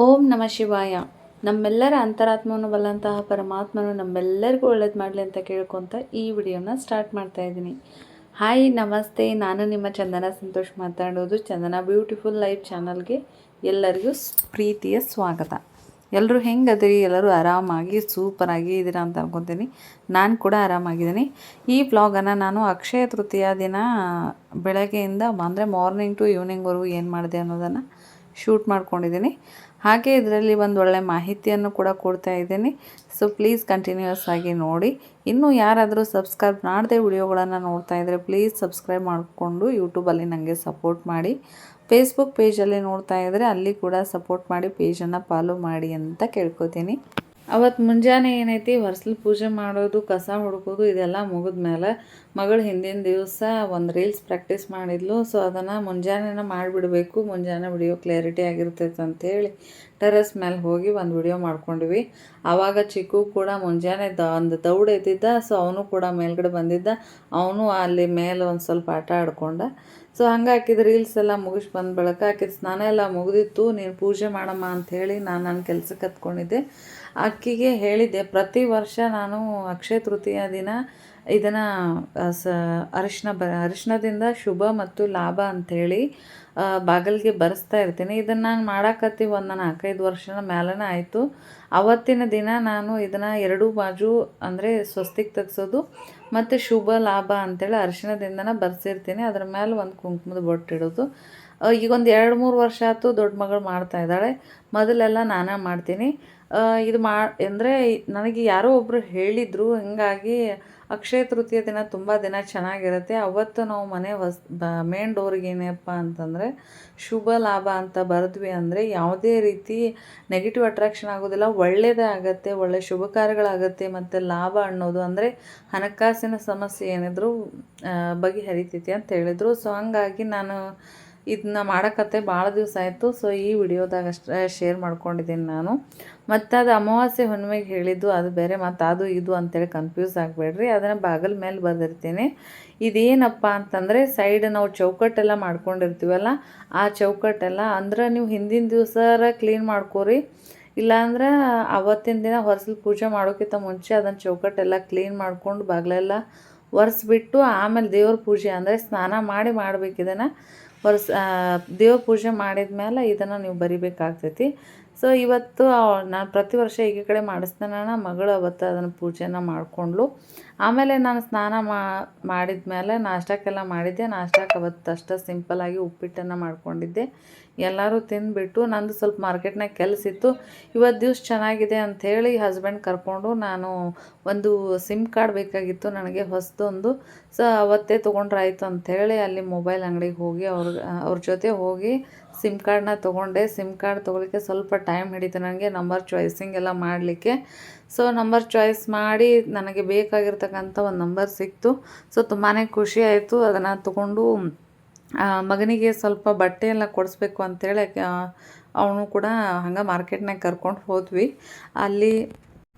ಓಂ ನಮ ಶಿವಾಯ. ನಮ್ಮೆಲ್ಲರ ಅಂತರಾತ್ಮವನ್ನು ಬಲ್ಲಂತಹ ಪರಮಾತ್ಮನು ನಮ್ಮೆಲ್ಲರಿಗೂ ಒಳ್ಳೇದು ಮಾಡಲಿ ಅಂತ ಕೇಳ್ಕೊತ ಈ ವಿಡಿಯೋನ ಸ್ಟಾರ್ಟ್ ಮಾಡ್ತಾ ಇದ್ದೀನಿ. ಹಾಯ್ ನಮಸ್ತೆ. ನಾನು ನಿಮ್ಮ ಚಂದನ ಸಂತೋಷ್ ಮಾತಾಡೋದು. ಚಂದನ ಬ್ಯೂಟಿಫುಲ್ ಲೈಫ್ ಚಾನಲ್ಗೆ ಎಲ್ಲರಿಗೂ ಪ್ರೀತಿಯ ಸ್ವಾಗತ. ಎಲ್ಲರೂ ಹೆಂಗದಿರಿ? ಎಲ್ಲರೂ ಆರಾಮಾಗಿ ಸೂಪರಾಗಿ ಇದ್ದೀರಾ ಅಂತ ಅನ್ಕೊತೀನಿ. ನಾನು ಕೂಡ ಆರಾಮಾಗಿದ್ದೀನಿ. ಈ ವ್ಲಾಗನ್ನು ನಾನು ಅಕ್ಷಯ ತೃತೀಯ ದಿನ ಬೆಳಗ್ಗೆಯಿಂದ ಅಂದರೆ ಮಾರ್ನಿಂಗ್ ಟು ಈವ್ನಿಂಗ್ವರೆಗೂ ಏನು ಮಾಡಿದೆ ಅನ್ನೋದನ್ನು ಶೂಟ್ ಮಾಡ್ಕೊಂಡಿದ್ದೀನಿ. ಹಾಗೆ ಇದರಲ್ಲಿ ಒಂದು ಒಳ್ಳೆ ಮಾಹಿತಿಯನ್ನು ಕೂಡ ಕೊಡ್ತಾ ಇದ್ದೀನಿ. ಸೊ ಪ್ಲೀಸ್ ಕಂಟಿನ್ಯೂಸ್ ಆಗಿ ನೋಡಿ. ಇನ್ನೂ ಯಾರಾದರೂ ಸಬ್ಸ್ಕ್ರೈಬ್ ಮಾಡದೆ ವಿಡಿಯೋಗಳನ್ನು ನೋಡ್ತಾ ಇದ್ದರೆ ಪ್ಲೀಸ್ ಸಬ್ಸ್ಕ್ರೈಬ್ ಮಾಡಿಕೊಂಡು ಯೂಟ್ಯೂಬಲ್ಲಿ ನನಗೆ ಸಪೋರ್ಟ್ ಮಾಡಿ. ಫೇಸ್ಬುಕ್ ಪೇಜಲ್ಲಿ ನೋಡ್ತಾ ಇದ್ದರೆ ಅಲ್ಲಿ ಕೂಡ ಸಪೋರ್ಟ್ ಮಾಡಿ ಪೇಜನ್ನು ಫಾಲೋ ಮಾಡಿ ಅಂತ ಕೇಳ್ಕೊತೀನಿ. ಅವತ್ತು ಮುಂಜಾನೆ ಏನೈತಿ? ಹೊರ್ಸಲು ಪೂಜೆ ಮಾಡೋದು, ಕಸ ಹುಡುಕೋದು, ಇದೆಲ್ಲ ಮುಗಿದ್ಮೇಲೆ ಮಗಳು ಹಿಂದಿನ ದಿವಸ ಒಂದು ರೀಲ್ಸ್ ಪ್ರಾಕ್ಟೀಸ್ ಮಾಡಿದ್ಲು. ಸೊ ಅದನ್ನು ಮುಂಜಾನೆನ ಮಾಡಿಬಿಡಬೇಕು. ಮುಂಜಾನೆ ವಿಡಿಯೋ ಕ್ಲಾರಿಟಿ ಆಗಿರ್ತೈತೆ ಅಂತೇಳಿ ಟೆರೆಸ್ ಮೇಲೆ ಹೋಗಿ ಒಂದು ವಿಡಿಯೋ ಮಾಡ್ಕೊಂಡ್ವಿ. ಆವಾಗ ಚಿಕ್ಕು ಕೂಡ ಮುಂಜಾನೆ ದ ಒಂದು ದೌಡ್ ಎದ್ದಿದ್ದ ಸೊ ಅವನು ಕೂಡ ಮೇಲ್ಗಡೆ ಬಂದಿದ್ದ. ಅವನು ಅಲ್ಲಿ ಮೇಲೆ ಒಂದು ಸ್ವಲ್ಪ ಆಟ ಆಡ್ಕೊಂಡ. ಸೊ ಹಂಗೆ ಹಾಕಿದ ರೀಲ್ಸ್ ಎಲ್ಲ ಮುಗಿಸ್ ಬಂದ ಬಳಿಕ ಆಕಿದ ಸ್ನಾನ ಎಲ್ಲ ಮುಗಿದಿತ್ತು. ನೀನು ಪೂಜೆ ಮಾಡಮ್ಮ ಅಂಥೇಳಿ ನಾನು ನನ್ನ ಕೆಲಸಕ್ಕೆ ಹತ್ಕೊಂಡಿದ್ದೆ. ಅಕ್ಕಿಗೆ ಹೇಳಿದ್ದೆ, ಪ್ರತಿ ವರ್ಷ ನಾನು ಅಕ್ಷಯ ತೃತೀಯ ದಿನ ಇದನ್ನು ಸ, ಅರಿಶಿನ ಬ, ಅರಿಶಿನದಿಂದ ಶುಭ ಮತ್ತು ಲಾಭ ಅಂಥೇಳಿ ಬಾಗಿಲಿಗೆ ಬರೆಸ್ತಾ ಇರ್ತೀನಿ. ಇದನ್ನು ನಾನು ಮಾಡಾಕತ್ತಿ ಒಂದು ನಾಲ್ಕೈದು ವರ್ಷದ ಮೇಲೇ ಆಯಿತು. ಅವತ್ತಿನ ದಿನ ನಾನು ಇದನ್ನು ಎರಡೂ ಬಾಜು ಅಂದರೆ ಸ್ವಸ್ತಿಗೆ ತೆಗ್ಸೋದು ಮತ್ತು ಶುಭ, ಲಾಭ ಅಂತೇಳಿ ಅರಿಶಿನದಿಂದನೇ ಬರ್ಸಿರ್ತೀನಿ. ಅದ್ರ ಮೇಲೆ ಒಂದು ಕುಂಕುಮದ ಬೊಟ್ಟಿಡೋದು ಈಗ ಒಂದು ಎರಡು ಮೂರು ವರ್ಷ ಆಯ್ತು ದೊಡ್ಡ ಮಗಳು ಮಾಡ್ತಾ ಇದ್ದಾಳೆ. ಮೊದಲೆಲ್ಲ ನಾನೇ ಮಾಡ್ತೀನಿ. ಇದು ಮಾ, ಅಂದರೆ ನನಗೆ ಯಾರೋ ಒಬ್ಬರು ಹೇಳಿದರು, ಹಿಂಗಾಗಿ ಅಕ್ಷಯ ತೃತೀಯ ದಿನ ತುಂಬ ದಿನ ಚೆನ್ನಾಗಿರುತ್ತೆ. ಅವತ್ತು ನಾವು ಮನೆ ಹೊಸ ಮೇನ್ ಡೋರಿಗೆ ಏನಪ್ಪ ಅಂತಂದರೆ ಶುಭ ಲಾಭ ಅಂತ ಬರೆದ್ವಿ ಅಂದರೆ ಯಾವುದೇ ರೀತಿ ನೆಗೆಟಿವ್ ಅಟ್ರಾಕ್ಷನ್ ಆಗೋದಿಲ್ಲ. ಒಳ್ಳೆಯದೇ ಆಗುತ್ತೆ, ಒಳ್ಳೆ ಶುಭ ಕಾರ್ಯಗಳಾಗುತ್ತೆ ಮತ್ತು ಲಾಭ ಅನ್ನೋದು ಅಂದರೆ ಹಣಕಾಸಿನ ಸಮಸ್ಯೆ ಏನಿದ್ರು ಬಗೆಹರಿತೈತಿ ಅಂತ ಹೇಳಿದರು. ಸೊ ಹಂಗಾಗಿ ನಾನು ಇದನ್ನ ಮಾಡಕತ್ತೆ ಭಾಳ ದಿವಸ ಆಯಿತು. ಸೊ ಈ ವಿಡಿಯೋದಾಗ ಅಷ್ಟೇ ಶೇರ್ ಮಾಡ್ಕೊಂಡಿದ್ದೀನಿ ನಾನು. ಮತ್ತು ಅದು ಅಮಾವಾಸ್ಯೆ ಹುಣ್ಣಿಮೆಗೆ ಹೇಳಿದ್ದು, ಅದು ಬೇರೆ, ಮತ್ತು ಅದು ಇದು ಅಂತೇಳಿ ಕನ್ಫ್ಯೂಸ್ ಆಗಬೇಡ್ರಿ. ಅದನ್ನು ಬಾಗಲ್ ಮೇಲೆ ಬರೆದಿರ್ತೀನಿ. ಇದೇನಪ್ಪ ಅಂತಂದರೆ ಸೈಡ್ ನಾವು ಚೌಕಟ್ಟೆಲ್ಲ ಮಾಡ್ಕೊಂಡಿರ್ತೀವಲ್ಲ, ಆ ಚೌಕಟ್ಟೆಲ್ಲ ಅಂದ್ರೆ ನೀವು ಹಿಂದಿನ ದಿವಸ ಕ್ಲೀನ್ ಮಾಡ್ಕೋರಿ. ಇಲ್ಲಾಂದ್ರೆ ಅವತ್ತಿನ ದಿನ ಹೊರಸಲು ಪೂಜೆ ಮಾಡೋಕ್ಕಿಂತ ಮುಂಚೆ ಅದನ್ನು ಚೌಕಟ್ಟೆಲ್ಲ ಕ್ಲೀನ್ ಮಾಡ್ಕೊಂಡು ಬಾಗಿಲೆಲ್ಲ ಒರೆಸ್ಬಿಟ್ಟು ಆಮೇಲೆ ದೇವ್ರ ಪೂಜೆ ಅಂದರೆ ಸ್ನಾನ ಮಾಡಿ ಮಾಡ್ಬೇಕು ಒರೆಸ್ ದೇವ್ರ ಪೂಜೆ ಮಾಡಿದ ಮೇಲೆ ಇದನ್ನು ನೀವು ಬರಿಬೇಕಾಗ್ತೈತಿ. ಸೊ ಇವತ್ತು ನಾನು ಪ್ರತಿ ವರ್ಷ ಈ ಕಡೆ ಮಾಡಿಸ್ತಾನ. ಮಗಳು ಅವತ್ತು ಅದನ್ನು ಪೂಜೆನ ಮಾಡಿಕೊಂಡ್ಲು ಆಮೇಲೆ ನಾನು ಸ್ನಾನ ಮಾಡಿದ ಮೇಲೆ ನಾಷ್ಟಕ್ಕೆಲ್ಲ ಮಾಡಿದ್ದೆ. ನಾಷ್ಟಕ್ಕೆ ಅವತ್ತು ಅಷ್ಟೇ ಸಿಂಪಲ್ಲಾಗಿ ಉಪ್ಪಿಟ್ಟನ್ನು ಮಾಡಿಕೊಂಡಿದ್ದೆ. ಎಲ್ಲರೂ ತಿಂದುಬಿಟ್ಟು ನಂದು ಸ್ವಲ್ಪ ಮಾರ್ಕೆಟ್ನಾಗ ಕೆಲಸ ಇತ್ತು. ಇವತ್ತು ದಿವ್ಸ ಚೆನ್ನಾಗಿದೆ ಅಂಥೇಳಿ ಹಸ್ಬೆಂಡ್ ಕರ್ಕೊಂಡು ನಾನು ಒಂದು ಸಿಮ್ ಕಾರ್ಡ್ ಬೇಕಾಗಿತ್ತು ನನಗೆ ಹೊಸದೊಂದು. ಸೊ ಅವತ್ತೇ ತೊಗೊಂಡ್ರಾಯ್ತು ಅಂಥೇಳಿ ಅಲ್ಲಿ ಮೊಬೈಲ್ ಅಂಗಡಿಗೆ ಹೋಗಿ ಅವ್ರ ಅವ್ರ ಜೊತೆ ಹೋಗಿ ಸಿಮ್ ಕಾರ್ಡ್ನ ತೊಗೊಂಡೆ. ಸಿಮ್ ಕಾರ್ಡ್ ತೊಗೊಳಿಕ್ಕೆ ಸ್ವಲ್ಪ ಟೈಮ್ ಹಿಡಿತು ನನಗೆ ನಂಬರ್ ಚಾಯ್ಸಿಂಗ್ ಎಲ್ಲ ಮಾಡಲಿಕ್ಕೆ. ಸೊ ನಂಬರ್ ಚಾಯ್ಸ್ ಮಾಡಿ ನನಗೆ ಬೇಕಾಗಿರ್ತಕ್ಕಂಥ ಒಂದು ನಂಬರ್ ಸಿಕ್ತು. ಸೊ ತುಂಬಾ ಖುಷಿ ಆಯಿತು. ಅದನ್ನು ತೊಗೊಂಡು ಮಗನಿಗೆ ಸ್ವಲ್ಪ ಬಟ್ಟೆ ಎಲ್ಲ ಕೊಡಿಸ್ಬೇಕು ಅಂತೇಳಿ ಅವನು ಕೂಡ ಹಂಗೆ ಮಾರ್ಕೆಟ್ನಾಗ ಕರ್ಕೊಂಡು ಹೋದ್ವಿ. ಅಲ್ಲಿ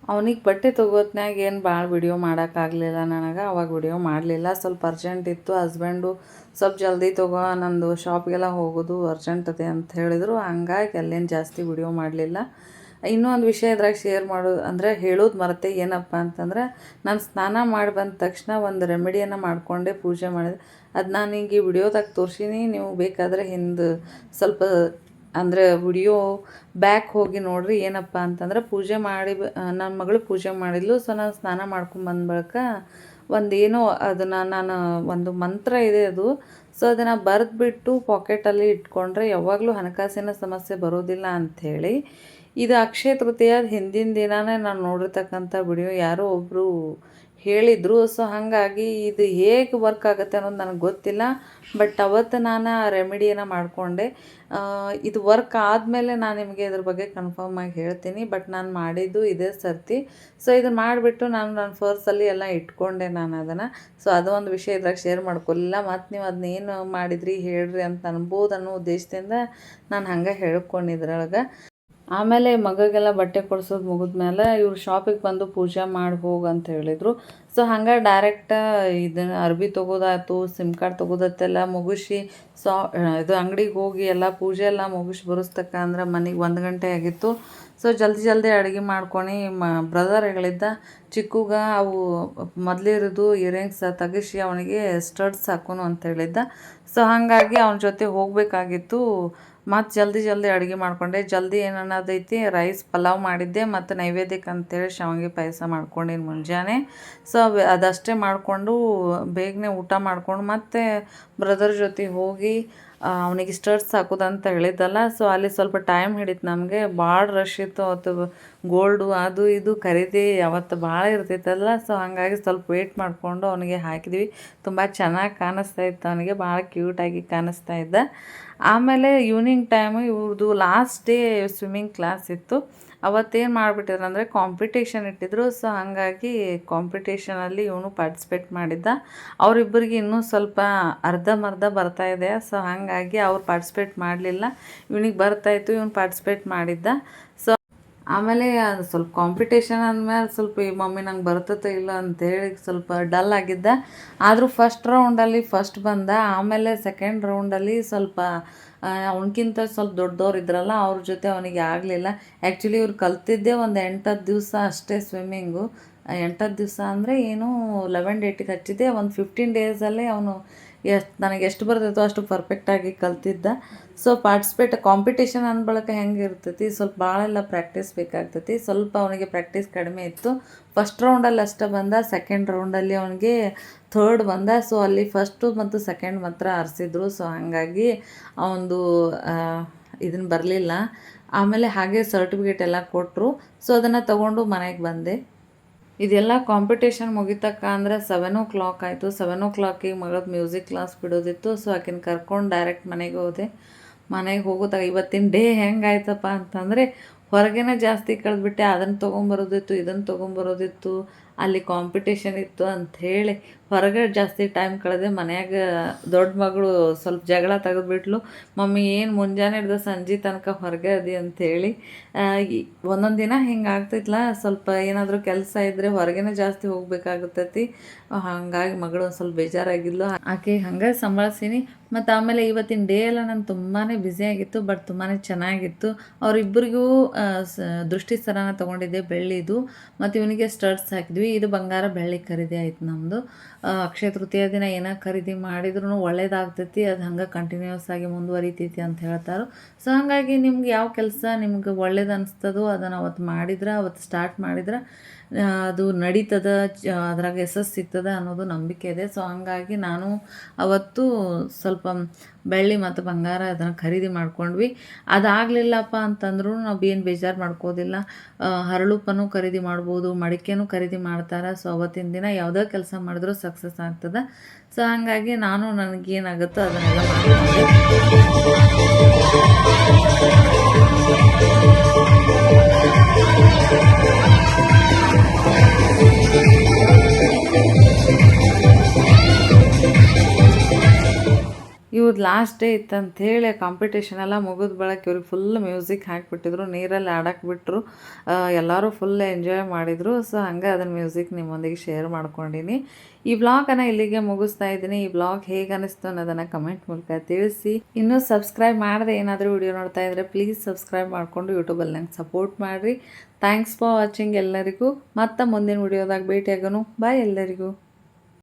ಅವನಿಗೆ ಬಟ್ಟೆ ತೊಗೋತ್ನಾಗ ಏನು ಭಾಳ ವಿಡಿಯೋ ಮಾಡೋಕ್ಕಾಗಲಿಲ್ಲ ನನಗೆ, ಅವಾಗ ವಿಡಿಯೋ ಮಾಡಲಿಲ್ಲ. ಸ್ವಲ್ಪ ಅರ್ಜೆಂಟ್ ಇತ್ತು. ಹಸ್ಬೆಂಡು ಸ್ವಲ್ಪ ಜಲ್ದಿ ತೊಗೋ, ನಂದು ಶಾಪ್ಗೆಲ್ಲ ಹೋಗೋದು ಅರ್ಜೆಂಟ್ ಅದೇ ಅಂತ ಹೇಳಿದರು. ಹಂಗಾಗಿ ಅಲ್ಲೇನು ಜಾಸ್ತಿ ವಿಡಿಯೋ ಮಾಡಲಿಲ್ಲ. ಇನ್ನೂ ಒಂದು ವಿಷಯ ಇದ್ರಾಗ ಶೇರ್ ಮಾಡೋದು ಅಂದರೆ ಹೇಳೋದು ಮರತೆ ಏನಪ್ಪ ಅಂತಂದ್ರೆ, ನಾನು ಸ್ನಾನ ಮಾಡಿ ಬಂದ ತಕ್ಷಣ ಒಂದು ರೆಮಿಡಿಯನ್ನು ಮಾಡಿಕೊಂಡೆ, ಪೂಜೆ ಮಾಡಿದೆ. ಅದು ನಾನು ಈಗ ಈ ವಿಡಿಯೋದಾಗ ತೋರಿಸಿನಿ. ನೀವು ಬೇಕಾದರೆ ಹಿಂದೆ ಸ್ವಲ್ಪ ಅಂದರೆ ವಿಡಿಯೋ ಬ್ಯಾಕ್ ಹೋಗಿ ನೋಡ್ರಿ ಏನಪ್ಪ ಅಂತಂದ್ರೆ ಪೂಜೆ ಮಾಡಿ ನನ್ನ ಮಗಳು ಪೂಜೆ ಮಾಡಿದ್ಲು ಸೊ ನಾನು ಸ್ನಾನ ಮಾಡ್ಕೊಂಡು ಬಂದ ಬಳಿಕ ಒಂದೇನೋ ಅದನ್ನು ನಾನು ಒಂದು ಮಂತ್ರ ಇದೆ ಅದು. ಸೊ ಅದನ್ನು ಬರೆದ್ಬಿಟ್ಟು ಪಾಕೆಟಲ್ಲಿ ಇಟ್ಕೊಂಡ್ರೆ ಯಾವಾಗಲೂ ಹಣಕಾಸಿನ ಸಮಸ್ಯೆ ಬರೋದಿಲ್ಲ ಅಂಥೇಳಿ ಇದು ಅಕ್ಷಯ ತೃತೀಯ ಹಿಂದಿನ ದಿನನೇ ನಾನು ನೋಡಿರ್ತಕ್ಕಂಥ ವಿಡಿಯೋ. ಯಾರೋ ಒಬ್ಬರು ಹೇಳಿದರು ಸೊ ಹಾಗಾಗಿ ಇದು ಹೇಗೆ ವರ್ಕ್ ಆಗುತ್ತೆ ಅನ್ನೋದು ನನಗೆ ಗೊತ್ತಿಲ್ಲ. ಬಟ್ ಅವತ್ತು ನಾನು ಆ ರೆಮಿಡಿಯನ್ನು ಮಾಡಿಕೊಂಡೆ. ಇದು ವರ್ಕ್ ಆದಮೇಲೆ ನಾನು ನಿಮಗೆ ಇದ್ರ ಬಗ್ಗೆ ಕನ್ಫರ್ಮ್ ಆಗಿ ಹೇಳ್ತೀನಿ. ಬಟ್ ನಾನು ಮಾಡಿದ್ದು ಇದೇ ಸರ್ತಿ. ಸೊ ಇದನ್ನು ಮಾಡಿಬಿಟ್ಟು ನಾನು ನನ್ನ ಫೋರ್ಸಲ್ಲಿ ಎಲ್ಲ ಇಟ್ಕೊಂಡೆ ನಾನು ಅದನ್ನು. ಸೊ ಅದು ಒಂದು ವಿಷಯ ಇದ್ರಾಗ ಶೇರ್ ಮಾಡ್ಕೊಲಿಲ್ಲ. ಮತ್ತು ನೀವು ಅದನ್ನೇನು ಮಾಡಿದ್ರಿ ಹೇಳ್ರಿ ಅಂತ ಅನ್ಬೋದು ಅನ್ನೋ ಉದ್ದೇಶದಿಂದ ನಾನು ಹಂಗೆ ಹೇಳ್ಕೊಂಡಿದ್ರೊಳಗೆ. ಆಮೇಲೆ ಮಗಗೆಲ್ಲ ಬಟ್ಟೆ ಕೊಡ್ಸೋದು ಮುಗಿದ್ಮೇಲೆ ಇವ್ರು ಶಾಪಿಗೆ ಬಂದು ಪೂಜೆ ಮಾಡಿ ಹೋಗು ಅಂತ ಹೇಳಿದರು. ಸೊ ಹಂಗೆ ಡೈರೆಕ್ಟ್ ಇದನ್ನು ಅರ್ಬಿ ತೊಗೋದಾಯ್ತು ಸಿಮ್ ಕಾರ್ಡ್ ತೊಗೋದತ್ತೆಲ್ಲ ಮುಗಿಸಿ ಸೊ ಇದು ಅಂಗಡಿಗೆ ಹೋಗಿ ಎಲ್ಲ ಪೂಜೆ ಎಲ್ಲ ಮುಗಿಸಿ ಬರೋಸ್ತಕ್ಕ ಅಂದ್ರೆ ಮನೆಗೆ ಒಂದು ಗಂಟೆ ಆಗಿತ್ತು. ಸೊ ಜಲ್ದಿ ಜಲ್ದಿ ಅಡುಗೆ ಮಾಡ್ಕೊಂಡು ಮ ಬ್ರದರ್ ಹೇಳಿದ್ದ, ಚಿಕ್ಕುಗ ಅವು ಮೊದಲಿರೋದು ಇಯರಿಂಗ್ಸ್ ತೆಗಿಸಿ ಅವನಿಗೆ ಸ್ಟಡ್ಸ್ ಹಾಕೋನು ಅಂತ ಹೇಳಿದ್ದ. ಸೊ ಹಾಗಾಗಿ ಅವನ ಜೊತೆ ಹೋಗಬೇಕಾಗಿತ್ತು. ಮತ್ತು ಜಲ್ದಿ ಜಲ್ದಿ ಅಡುಗೆ ಮಾಡಿಕೊಂಡೆ. ಜಲ್ದಿ ಏನು ಅನ್ನೋದೈತಿ ರೈಸ್, ಪಲಾವ್ ಮಾಡಿದ್ದೆ ಮತ್ತು ನೈವೇದ್ಯಕ್ಕೆ ಅಂತೇಳಿ ಶಾವಿಗೆ ಪಾಯಸ ಮಾಡ್ಕೊಂಡಿನಿ ಮುಂಜಾನೆ. ಸೊ ಅದಷ್ಟೇ ಮಾಡಿಕೊಂಡು ಬೇಗನೆ ಊಟ ಮಾಡ್ಕೊಂಡು ಮತ್ತು ಬ್ರದರ್ ಜೊತೆ ಹೋಗಿ ಅವನಿಗೆ ಸ್ಟರ್ಟ್ಸ್ ಹಾಕೋದಂತ ಹೇಳಿದ್ದಲ್ಲ. ಸೊ ಅಲ್ಲಿ ಸ್ವಲ್ಪ ಟೈಮ್ ಹಿಡಿತು ನಮಗೆ. ಭಾಳ ರಶ್ ಇತ್ತು. ಅವತ್ತು ಗೋಲ್ಡು ಅದು ಇದು ಖರೀದಿ ಅವತ್ತು ಭಾಳ ಇರ್ತೈತಲ್ಲ ಸೊ ಹಾಗಾಗಿ ಸ್ವಲ್ಪ ವೇಟ್ ಮಾಡಿಕೊಂಡು ಅವನಿಗೆ ಹಾಕಿದ್ವಿ. ತುಂಬ ಚೆನ್ನಾಗಿ ಕಾಣಿಸ್ತಾ ಇತ್ತು ಅವನಿಗೆ. ಭಾಳ ಕ್ಯೂಟಾಗಿ ಕಾಣಿಸ್ತಾ ಇದ್ದ. ಆಮೇಲೆ ಈವ್ನಿಂಗ್ ಟೈಮು ಇವ್ರದ್ದು ಲಾಸ್ಟ್ ಡೇ ಸ್ವಿಮ್ಮಿಂಗ್ ಕ್ಲಾಸ್ ಇತ್ತು. ಅವತ್ತೇನು ಮಾಡಿಬಿಟ್ಟಿದ್ರು ಅಂದರೆ ಕಾಂಪಿಟೇಷನ್ ಇಟ್ಟಿದ್ರು. ಸೊ ಹಾಗಾಗಿ ಕಾಂಪಿಟೇಷನಲ್ಲಿ ಇವನು ಪಾರ್ಟಿಸಿಪೇಟ್ ಮಾಡಿದ್ದ. ಅವರಿಬ್ಬರಿಗೆ ಇನ್ನೂ ಸ್ವಲ್ಪ ಅರ್ಧಂಬರ್ಧ ಬರ್ತಾ ಇದೆ. ಸೊ ಹಾಗಾಗಿ ಅವ್ರು ಪಾರ್ಟಿಸಿಪೇಟ್ ಮಾಡಲಿಲ್ಲ. ಇವನಿಗೆ ಬರ್ತಾಯಿತ್ತು ಇವನು ಪಾರ್ಟಿಸಿಪೇಟ್ ಮಾಡಿದ್ದ. ಸೊ ಆಮೇಲೆ ಸ್ವಲ್ಪ ಕಾಂಪಿಟೇಷನ್ ಅಂದಮೇಲೆ ಸ್ವಲ್ಪ ಈ ಮಮ್ಮಿ, ನಂಗೆ ಬರ್ತೈತೋ ಇಲ್ಲ ಅಂತೇಳಿ ಸ್ವಲ್ಪ ಡಲ್ ಆಗಿದ್ದ. ಆದರೂ ಫಸ್ಟ್ ರೌಂಡಲ್ಲಿ ಫಸ್ಟ್ ಬಂದ. ಆಮೇಲೆ ಸೆಕೆಂಡ್ ರೌಂಡಲ್ಲಿ ಸ್ವಲ್ಪ ಅವನಕ್ಕಿಂತ ಸ್ವಲ್ಪ ದೊಡ್ಡವ್ರು ಇದ್ರಲ್ಲ, ಅವ್ರ ಜೊತೆ ಅವನಿಗೆ ಆಗಲಿಲ್ಲ. ಆ್ಯಕ್ಚುಲಿ ಇವ್ರು ಕಲ್ತಿದ್ದೇ ಒಂದು ಎಂಟತ್ತು ದಿವಸ ಅಷ್ಟೇ ಸ್ವಿಮ್ಮಿಂಗು ಎಂಟತ್ತು ದಿವಸ ಅಂದರೆ ಏನು ಲೆವೆನ್ ಡೇಟಿಗೆ ಹಚ್ಚಿದ್ದೆ. ಒಂದು ಫಿಫ್ಟೀನ್ ಡೇಸಲ್ಲೇ ಅವನು ಎಷ್ಟು, ನನಗೆ ಎಷ್ಟು ಬರ್ತೈತೋ ಅಷ್ಟು ಪರ್ಫೆಕ್ಟಾಗಿ ಕಲ್ತಿದ್ದ. ಸೊ ಪಾರ್ಟಿಸಿಪೇಟ್ ಕಾಂಪಿಟೇಷನ್ ಅಂದ ಬಳಿಕ ಹೆಂಗೆ ಇರ್ತೈತಿ? ಸ್ವಲ್ಪ ಭಾಳೆಲ್ಲ ಪ್ರಾಕ್ಟೀಸ್ ಬೇಕಾಗ್ತೈತಿ. ಸ್ವಲ್ಪ ಅವನಿಗೆ ಪ್ರಾಕ್ಟೀಸ್ ಕಡಿಮೆ ಇತ್ತು. ಫಸ್ಟ್ ರೌಂಡಲ್ಲಿ ಅಷ್ಟೇ ಬಂದ ಸೆಕೆಂಡ್ ರೌಂಡಲ್ಲಿ ಅವನಿಗೆ ಥರ್ಡ್ ಬಂದ. ಸೊ ಅಲ್ಲಿ ಫಸ್ಟು ಮತ್ತು ಸೆಕೆಂಡ್ ಮಾತ್ರ ಆರಿಸಿದ್ರು. ಸೊ ಹಾಗಾಗಿ ಅವನದು ಇದನ್ನು ಬರಲಿಲ್ಲ. ಆಮೇಲೆ ಹಾಗೆ ಸರ್ಟಿಫಿಕೇಟ್ ಎಲ್ಲ ಕೊಟ್ಟರು ಸೊ ಅದನ್ನು ತಗೊಂಡು ಮನೆಗೆ ಬಂದೆ. ಇದೆಲ್ಲ ಕಾಂಪಿಟೇಷನ್ ಮುಗಿತಕ್ಕ ಅಂದರೆ ಸೆವೆನ್ ಓ ಕ್ಲಾಕ್ ಆಯಿತು. ಸೆವೆನ್ ಓ ಕ್ಲಾಕಿಗೆ ಮಗಳದ್ದು ಮ್ಯೂಸಿಕ್ ಕ್ಲಾಸ್ ಬಿಡೋದಿತ್ತು. ಸೊ ಆಕಿನ ಕರ್ಕೊಂಡು ಡೈರೆಕ್ಟ್ ಮನೆಗೆ ಹೋದೆ. ಮನೆಗೆ ಹೋಗೋದಾಗ ಇವತ್ತಿನ ಡೇ ಹೆಂಗಾಯ್ತಪ್ಪ ಅಂತಂದರೆ, ಹೊರಗೇನೆ ಜಾಸ್ತಿ ಕಳೆದ್ಬಿಟ್ಟೆ. ಅದನ್ನು ತೊಗೊಂಬರೋದಿತ್ತು ಇದನ್ನು ತೊಗೊಂಬರೋದಿತ್ತು. ಅಲ್ಲಿ ಕಾಂಪಿಟೇಷನ್ ಇತ್ತು ಅಂಥೇಳಿ ಹೊರಗೆ ಜಾಸ್ತಿ ಟೈಮ್ ಕಳೆದೆ ಮನ್ಯಾಗ ದೊಡ್ಡ ಮಗಳು ಸ್ವಲ್ಪ ಜಗಳ ತೆಗೆದ್ಬಿಟ್ಲು. ಮಮ್ಮಿ, ಏನು ಮುಂಜಾನೆ ಹಿಡ್ದು ಸಂಜೆ ತನಕ ಹೊರಗೆ ಅದಿ? ಅಂಥೇಳಿ ಒಂದೊಂದು ದಿನ ಹಿಂಗೆ ಆಗ್ತೈತ್ಲ, ಸ್ವಲ್ಪ ಏನಾದರೂ ಕೆಲಸ ಇದ್ದರೆ ಹೊರಗೇನೆ ಜಾಸ್ತಿ ಹೋಗ್ಬೇಕಾಗತ್ತೈತಿ. ಹಾಗಾಗಿ ಮಗಳು ಒಂದು ಸ್ವಲ್ಪ ಬೇಜಾರಾಗಿದ್ಲು. ಆಕೆ, ಹಂಗೆ ಸಂಭಾಳಿಸೀನಿ. ಮತ್ತು ಆಮೇಲೆ ಇವತ್ತಿನ ಡೇ ಎಲ್ಲ ನಾನು ತುಂಬಾ ಬ್ಯುಸಿಯಾಗಿತ್ತು ಬಟ್ ತುಂಬಾ ಚೆನ್ನಾಗಿತ್ತು. ಅವರಿಬ್ಬರಿಗೂ ದೃಷ್ಟಿ ಸರನ ತೊಗೊಂಡಿದ್ದೆ ಬೆಳ್ಳಿದು. ಮತ್ತು ಇವನಿಗೆ ಸ್ಟರ್ಟ್ಸ್ ಹಾಕಿದ್ವಿ. ಇದು ಬಂಗಾರ ಬೆಳ್ಳಿ ಖರೀದಿ ಆಯ್ತು ನಮ್ಮದು ಅಕ್ಷಯ ತೃತೀಯ ದಿನ ಏನೋ ಖರೀದಿ ಮಾಡಿದ್ರು ಒಳ್ಳೇದಾಗ್ತೈತಿ. ಅದು ಹಂಗೆ ಕಂಟಿನ್ಯೂಸ್ ಆಗಿ ಮುಂದುವರಿತೈತಿ ಅಂತ ಹೇಳ್ತಾರೆ. ಸೊ ಹಾಗಾಗಿ ನಿಮ್ಗೆ ಯಾವ ಕೆಲಸ ನಿಮ್ಗೆ ಒಳ್ಳೇದು ಅನಿಸ್ತದೋ ಅದನ್ನು ಅವತ್ತು ಮಾಡಿದ್ರೆ ಅವತ್ತು ಸ್ಟಾರ್ಟ್ ಮಾಡಿದ್ರೆ ಅದು ನಡೀತದ, ಅದ್ರಾಗ ಯಶಸ್ಸು ಸಿಗ್ತದೆ ಅನ್ನೋದು ನಂಬಿಕೆ ಇದೆ. ಸೊ ಹಂಗಾಗಿ ನಾನು ಅವತ್ತು ಸ್ವಲ್ಪ ಬೆಳ್ಳಿ ಮತ್ತು ಬಂಗಾರ ಅದನ್ನು ಖರೀದಿ ಮಾಡ್ಕೊಂಡ್ವಿ. ಅದಾಗಲಿಲ್ಲಪ್ಪ ಅಂತಂದ್ರೂ ನಾವು ಏನು ಬೇಜಾರು ಮಾಡ್ಕೋದಿಲ್ಲ. ಹರಳುಪ್ಪನೂ ಖರೀದಿ ಮಾಡ್ಬೋದು, ಮಡಿಕೆನೂ ಖರೀದಿ ಮಾಡ್ತಾರೆ. ಸೊ ಅವತ್ತಿನ ದಿನ ಯಾವುದೋ ಕೆಲಸ ಮಾಡಿದ್ರೂ ಸಕ್ಸಸ್ ಆಗ್ತದೆ. ಸೊ ಹಾಗಾಗಿ ನಾನು ನನಗೇನಾಗುತ್ತೋ ಅದನ್ನೆಲ್ಲ ಮಾಡ್ಕೊಂಡೆ. ಇವ್ರದ್ದು ಲಾಸ್ಟ್ ಡೇ ಇತ್ತಂತ ಹೇಳಿ ಕಾಂಪಿಟೇಷನ್ ಎಲ್ಲ ಮುಗಿದ ಬಳಕೆ ಇವ್ರಿಗೆ ಫುಲ್ ಮ್ಯೂಸಿಕ್ ಹಾಕಿಬಿಟ್ಟಿದ್ರು. ನೀರಲ್ಲಿ ಆಡಕ್ಕೆ ಬಿಟ್ಟರು ಎಲ್ಲರೂ ಫುಲ್ ಎಂಜಾಯ್ ಮಾಡಿದರು. ಸೊ ಹಂಗೆ ಅದನ್ನ ಮ್ಯೂಸಿಕ್ ನಿಮ್ಮೊಂದಿಗೆ ಶೇರ್ ಮಾಡ್ಕೊಂಡಿನಿ. ಈ ಬ್ಲಾಗನ್ನು ಇಲ್ಲಿಗೆ ಮುಗಿಸ್ತಾ ಇದ್ದೀನಿ. ಈ ಬ್ಲಾಗ್ ಹೇಗೆ ಅನಿಸ್ತು ಅನ್ನೋದನ್ನು ಕಮೆಂಟ್ ಮೂಲಕ ತಿಳಿಸಿ. ಇನ್ನೂ ಸಬ್ಸ್ಕ್ರೈಬ್ ಮಾಡದೆ ಏನಾದರೂ ವಿಡಿಯೋ ನೋಡ್ತಾ ಇದ್ದರೆ ಪ್ಲೀಸ್ ಸಬ್ಸ್ಕ್ರೈಬ್ ಮಾಡಿಕೊಂಡು ಯೂಟ್ಯೂಬಲ್ಲಿ ನಂಗೆ ಸಪೋರ್ಟ್ ಮಾಡಿರಿ. ಥ್ಯಾಂಕ್ಸ್ ಫಾರ್ ವಾಚಿಂಗ್ ಎಲ್ಲರಿಗೂ. ಮತ್ತೆ ಮುಂದಿನ ವಿಡಿಯೋದಾಗ ಭೇಟಿಯಾಗೋನು. ಬಾಯ್ ಎಲ್ಲರಿಗೂ.